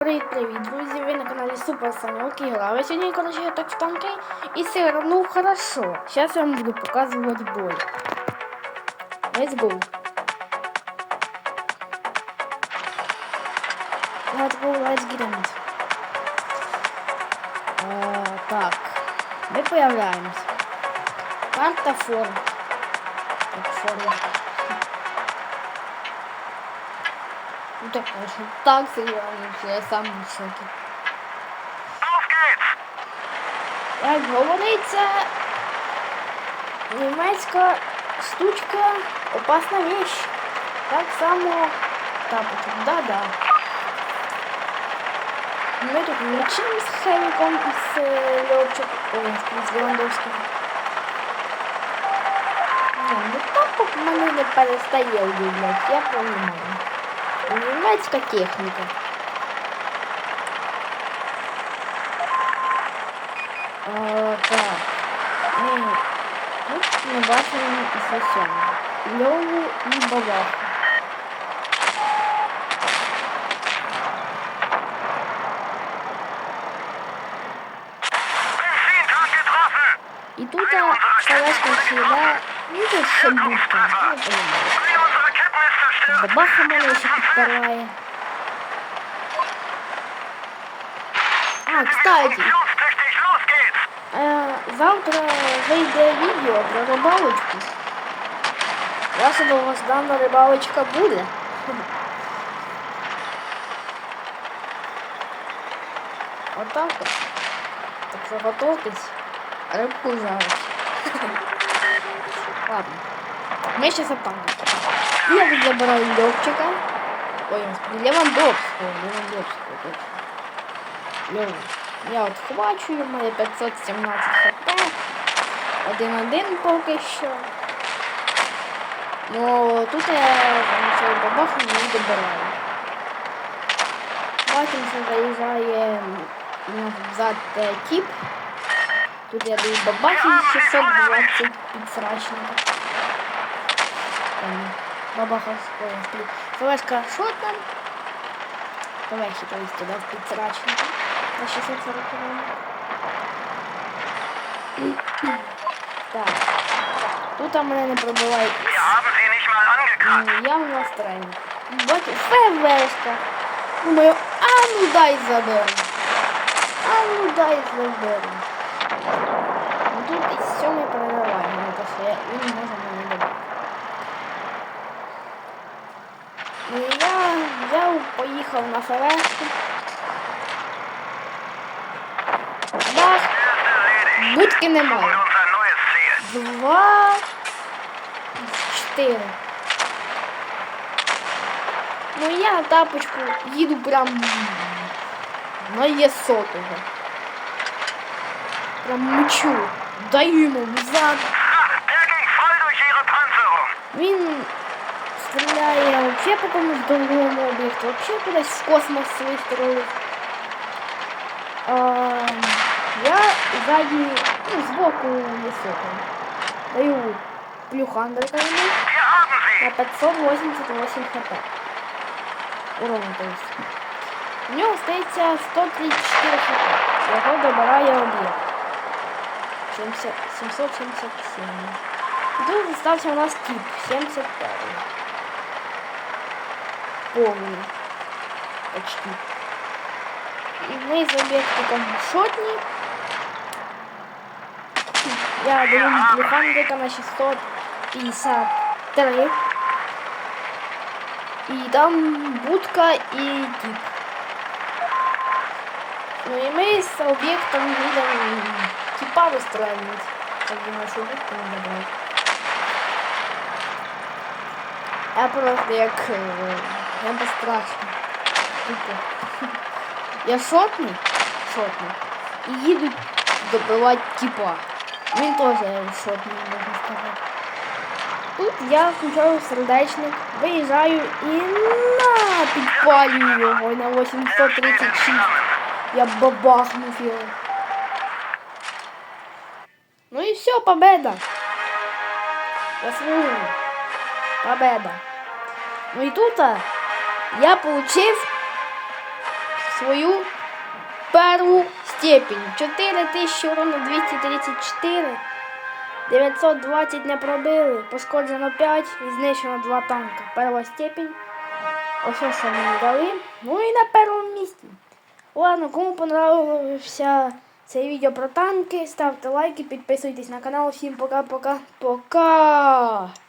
Привіт-привіт, друзі! Ви на каналі Супер Саньок і Грава. Сьогодні, коротше, я так в танки і все ну хорошо. Зараз я вам буду показувати бой. Let's go. Let's go, let's get in. Е, так, ми появляємось. Карта форм. Так, форма. Ну так, конечно, так що я сам в geht's! Як говориться, німецька штучка опасна вещь. Так само тапочок. Да-да. Ми тут мчимо з Хевіком і з е, Льовчик. Ой, з Левандовським. Ну тапок мене не перестає удивляти, я розумію. Німецька техніка. А, так. Ми тут ми бачимо Сосьону. Льову і Бабаху. Benzintank getroffen! І тут Салешка сіда, ну тут ще будка. Ну, понимаю. Eine unserer Ketten ist zerstört! Бабаха мене ще підпирає. А, кстати! Е, завтра вийде відео про рибалочку. Ваша довгождана рибалочка буде. Отак от. Так що готуйтесь. Рибку жарить. Ладно. Ми ще запалимо. Я забираю Льовчика. Ой, господи, Левандовського. Левандовського, точно. Льову. Я от хвачую, в мене 517 хп. Один-один поки що. Ну тут я цей бабаху не добираю. Потім ще заїжджає назад е, тіп. Тут я даю бабахи 620 підсрачника. Бабаха стоїть. Флешка шотна. Флешки, то есть, да, підсрачника на 640 Так. Тут а мене не! Ну, Я в настроєнні. Бачу, ФВшка. Думаю, а ну дай заберу. А ну дай заберу. Ну тут і сьомий перериває, ну то що я він може мене добити. Ну і я взяв, поїхав на ФВшку. Бах, будки немає. Два, чотири. Ну я на тапочку їду прям на єсотого. Прям мчу. Даю йому взад. Він стріляє взагалі по комусь другому об'єкту, взагалі кудись в космос вистрілив. А, я ззаді, ну, збоку високого. Даю плюхандрика йому Wir haben на sie! 588 хп. Урона, то есть. У нього стається 134 хп. Його добирає об'єкт. 70 777. І тут залишився у нас тип 75. Повний. Почти. І ми з об'єктиком шотні. Я даю плюхандрика на 653. І там будка і тип. Ну і ми з об'єктом їдемо типа вистрелювати. Так думаю, що будку не добрати. Я просто як... е, Я безстрашний. Я шотний, шотний. І їду добивати типа. Він теж шотний, можна сказати. Тут я включаю сердечник, виїжджаю і на підпалюю його на 836. Я бабахнув його. Ну і все, победа. Заслужено. Победа. Ну і тут а, я получив свою перву степень. 4000 урона 234. 920 не пробили. Пошкоджено 5 і знищено 2 танка. Перша степень. Ось що мені дали. Ну і на першому місці. Ладно, кому понравився це відео про танки, ставте лайки, підписуйтесь на канал. Всім пока-пока. Пока!